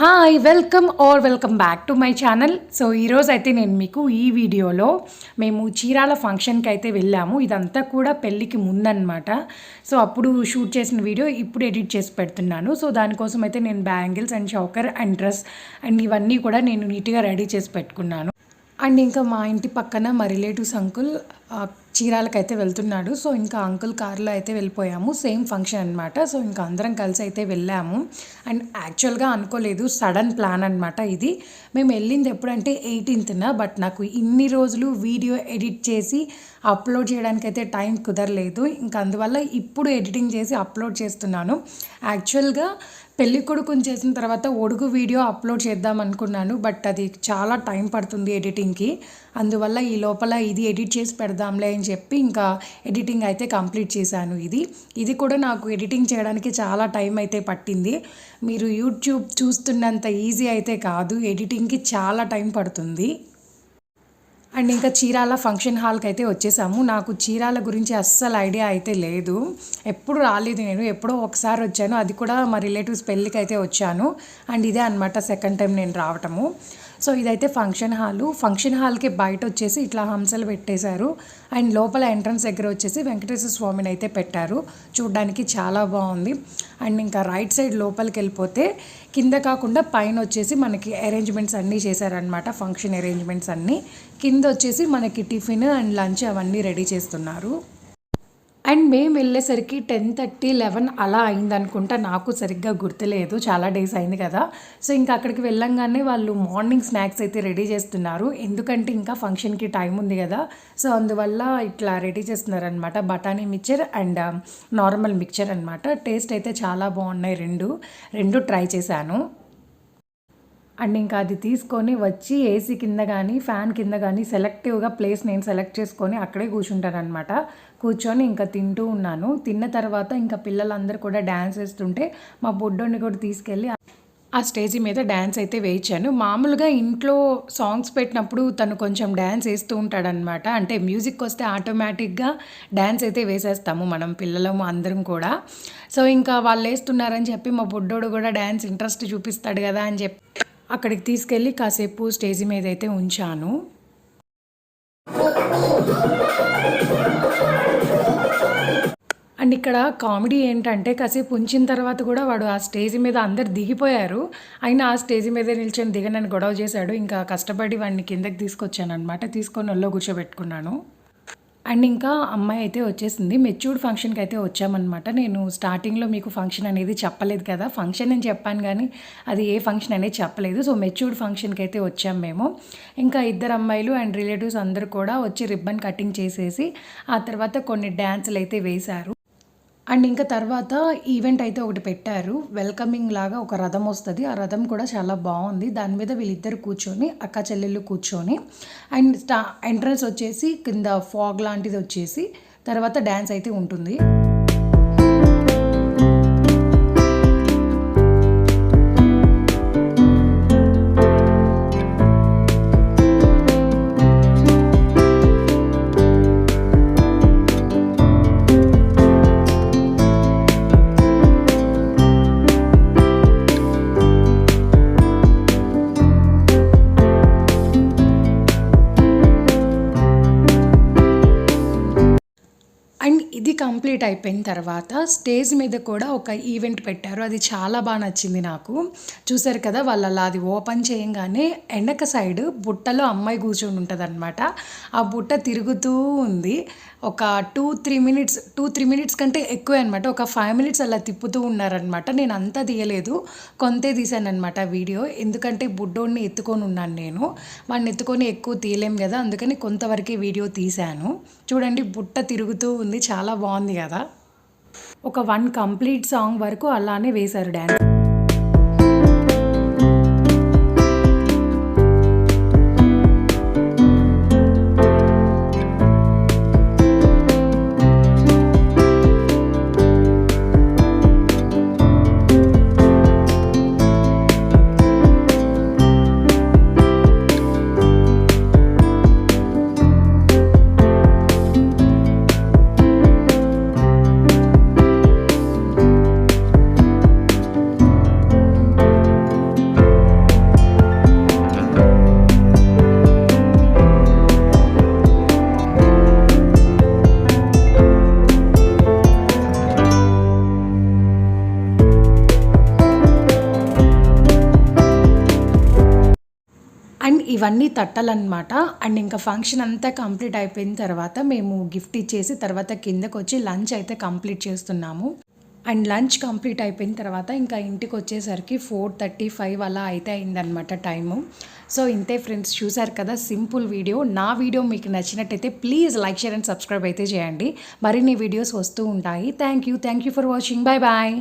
Hi welcome or welcome back to my channel. So ఈరోజు అయితే నేను మీకు ఈ వీడియోలో మేము చీరాల ఫంక్షన్కి అయితే వెళ్ళాము. ఇదంతా కూడా పెళ్ళికి ముందనమాట సో అప్పుడు షూట్ చేసిన వీడియో ఇప్పుడు ఎడిట్ చేసి పెడుతున్నాను. సో దానికోసం అయితే నేను bangles and choker and dress and ఇవన్నీ కూడా నేను నీట్గా రెడీ చేసి పెట్టుకున్నాను. అండ్ ఇంకా మా ఇంటి పక్కన మా రిలేటివ్స్ అంకుల్ చీరాలకైతే వెళ్తున్నాడు. సో ఇంకా అంకుల్ కార్లో అయితే వెళ్ళిపోయాము. సేమ్ ఫంక్షన్ అనమాట సో ఇంకా అందరం కలిసి అయితే వెళ్ళాము. అండ్ యాక్చువల్గా అనుకోలేదు. సడన్ ప్లాన్ అనమాట ఇది. మేము వెళ్ళింది ఎప్పుడంటే ఎయిటీన్త్న. బట్ నాకు ఇన్ని రోజులు వీడియో ఎడిట్ చేసి అప్లోడ్ చేయడానికి అయితే టైం కుదరలేదు. ఇంకా అందువల్ల ఇప్పుడు ఎడిటింగ్ చేసి అప్లోడ్ చేస్తున్నాను. యాక్చువల్గా పెళ్ళి కొడుకుని చేసిన తర్వాత ఒడుగు వీడియో అప్లోడ్ చేద్దాం అనుకున్నాను బట్ అది చాలా టైం పడుతుంది ఎడిటింగ్కి. అందువల్ల ఈ లోపల ఇది ఎడిట్ చేసి పెడదాంలే అని చెప్పి ఇంకా ఎడిటింగ్ అయితే కంప్లీట్ చేశాను ఇది. ఇది కూడా నాకు ఎడిటింగ్ చేయడానికి చాలా టైం అయితే పట్టింది. మీరు యూట్యూబ్ చూస్తున్నంత ఈజీ అయితే కాదు ఎడిటింగ్కి చాలా టైం పడుతుంది. అండ్ ఇంకా చీరాల ఫంక్షన్ హాల్కి అయితే వచ్చేసాము. నాకు చీరాల గురించి అస్సలు ఐడియా అయితే లేదు. ఎప్పుడు రాలేదు నేను. ఎప్పుడో ఒకసారి వచ్చాను. అది కూడా మా రిలేటివ్స్ పెళ్ళికి అయితే వచ్చాను. అండ్ ఇదే అనమాట సెకండ్ టైం నేను రావటము. సో ఇదైతే ఫంక్షన్ హాలు. ఫంక్షన్ హాల్కి బయట వచ్చేసి ఇట్లా హంసలు పెట్టేశారు. అండ్ లోపల ఎంట్రన్స్ దగ్గర వచ్చేసి వెంకటేశ్వర స్వామిని అయితే పెట్టారు. చూడ్డానికి చాలా బాగుంది. అండ్ ఇంకా రైట్ సైడ్ లోపలికి వెళ్ళిపోతే కింద కాకుండా పైన వచ్చేసి మనకి అరేంజ్మెంట్స్ అన్నీ చేశారనమాట ఫంక్షన్ అరేంజ్మెంట్స్ అన్నీ. కింద వచ్చేసి మనకి టిఫిన్ అండ్ లంచ్ అవన్నీ రెడీ చేస్తున్నారు. అండ్ మేము వెళ్ళేసరికి టెన్ థర్టీ లెవెన్ అలా అయిందనుకుంటా. నాకు సరిగ్గా గుర్తులేదు. చాలా డేస్ అయింది కదా. సో ఇంకా అక్కడికి వెళ్ళంగానే వాళ్ళు మార్నింగ్ స్నాక్స్ అయితే రెడీ చేస్తున్నారు. ఎందుకంటే ఇంకా ఫంక్షన్కి టైం ఉంది కదా. సో అందువల్ల ఇట్లా రెడీ చేస్తున్నారనమాట బఠానీ మిక్చర్ అండ్ నార్మల్ మిక్చర్ అనమాట టేస్ట్ అయితే చాలా బాగున్నాయి రెండు. రెండు ట్రై చేశాను. అండ్ ఇంకా అది తీసుకొని వచ్చి ఏసీ కింద కానీ ఫ్యాన్ కింద కానీ సెలెక్టివ్గా ప్లేస్ నేను సెలెక్ట్ చేసుకొని అక్కడే కూర్చుంటాను అనమాట కూర్చొని ఇంకా తింటూ ఉన్నాను. తిన్న తర్వాత ఇంకా పిల్లలందరూ కూడా డ్యాన్స్ వేస్తుంటే మా బొడ్డోని కూడా తీసుకెళ్ళి ఆ స్టేజ్ మీద డ్యాన్స్ అయితే వేయించాను. మామూలుగా ఇంట్లో సాంగ్స్ పెట్టినప్పుడు తను కొంచెం డ్యాన్స్ వేస్తూ ఉంటాడనమాట అంటే మ్యూజిక్ వస్తే ఆటోమేటిక్గా డ్యాన్స్ అయితే వేసేస్తాము మనం పిల్లలము అందరం కూడా. సో ఇంకా వాళ్ళు వేస్తున్నారని చెప్పి మా బుడ్డోడు కూడా డ్యాన్స్ ఇంట్రెస్ట్ చూపిస్తాడు కదా అని చెప్పి అక్కడికి తీసుకెళ్ళి కాసేపు స్టేజ్ మీద అయితే ఉంచాను. అండ్ ఇక్కడ కామెడీ ఏంటంటే కాసేపు ఉంచిన తర్వాత కూడా వాడు ఆ స్టేజ్ మీద అందరు దిగిపోయారు. అయినా ఆ స్టేజ్ మీద నిల్చొని దిగనని గొడవ చేశాడు. ఇంకా కష్టపడి వాడిని కిందకి తీసుకొచ్చాను అనమాట తీసుకొని ఒళ్ళో కూర్చోబెట్టుకున్నాను. అండ్ ఇంకా అమ్మాయి అయితే వచ్చేసింది. మెచ్యూర్డ్ ఫంక్షన్కి అయితే వచ్చామన్నమాట. నేను స్టార్టింగ్లో మీకు ఫంక్షన్ అనేది చెప్పలేదు కదా. ఫంక్షన్ అని చెప్పాను కానీ అది ఏ ఫంక్షన్ అనేది చెప్పలేదు. సో మెచ్యూర్డ్ ఫంక్షన్కి అయితే వచ్చాం మేము. ఇంకా ఇద్దరు అమ్మాయిలు అండ్ రిలేటివ్స్ అందరూ కూడా వచ్చి రిబ్బన్ కటింగ్ చేసేసి ఆ తర్వాత కొన్ని డ్యాన్సులు అయితే వేశారు. అండ్ ఇంకా తర్వాత ఈవెంట్ అయితే ఒకటి పెట్టారు. వెల్కమింగ్ లాగా ఒక రథం వస్తుంది. ఆ రథం కూడా చాలా బాగుంది. దాని మీద వీళ్ళిద్దరు కూర్చొని అక్క చెల్లెళ్ళు కూర్చొని అండ్ స్టా ఎంట్రన్స్ వచ్చేసి కింద ఫాగ్ లాంటిది వచ్చేసి తర్వాత డ్యాన్స్ అయితే ఉంటుంది. ఇది కంప్లీట్ అయిపోయిన తర్వాత స్టేజ్ మీద కూడా ఒక ఈవెంట్ పెట్టారు. అది చాలా బాగా నచ్చింది నాకు. చూసారు కదా వాళ్ళు అలా అది ఓపెన్ చేయంగానే వెనక సైడ్ బుట్టలో అమ్మాయి కూర్చొని ఉంటుంది అనమాట ఆ బుట్ట తిరుగుతూ ఉంది. ఒక two three minutes two three minutes కంటే ఎక్కువే అనమాట ఒక ఫైవ్ మినిట్స్ అలా తిప్పుతూ ఉన్నారనమాట నేను అంతా తీయలేదు. కొంతే తీశానమాట వీడియో. ఎందుకంటే బుడ్డోడిని ఎత్తుకొని ఉన్నాను నేను. వాడిని ఎత్తుకొని ఎక్కువ తీయలేం కదా అందుకని కొంతవరకే వీడియో తీశాను. చూడండి బుట్ట తిరుగుతూ ఉంది. చాలా బాగుంది కదా. ఒక వన్ కంప్లీట్ సాంగ్ వరకు అలానే వేశారు డ్యాన్స్ ఇవన్నీ తట్టాలన్నమాట. అండ్ ఇంకా ఫంక్షన్ అంతా కంప్లీట్ అయిపోయిన తర్వాత మేము గిఫ్ట్ ఇచ్చేసి తర్వాత కిందకు వచ్చి లంచ్ అయితే కంప్లీట్ చేస్తున్నాము. అండ్ లంచ్ కంప్లీట్ అయిపోయిన తర్వాత ఇంకా ఇంటికి వచ్చేసరికి ఫోర్ థర్టీ ఫైవ్ అలా అయితే అయిందనమాట టైము. సో ఇంతే ఫ్రెండ్స్ చూసారు కదా సింపుల్ వీడియో. నా వీడియో మీకు నచ్చినట్టయితే please like share and subscribe అయితే చేయండి. మరిన్ని వీడియోస్ వస్తూ ఉంటాయి. Thank you. Thank you for watching. Bye bye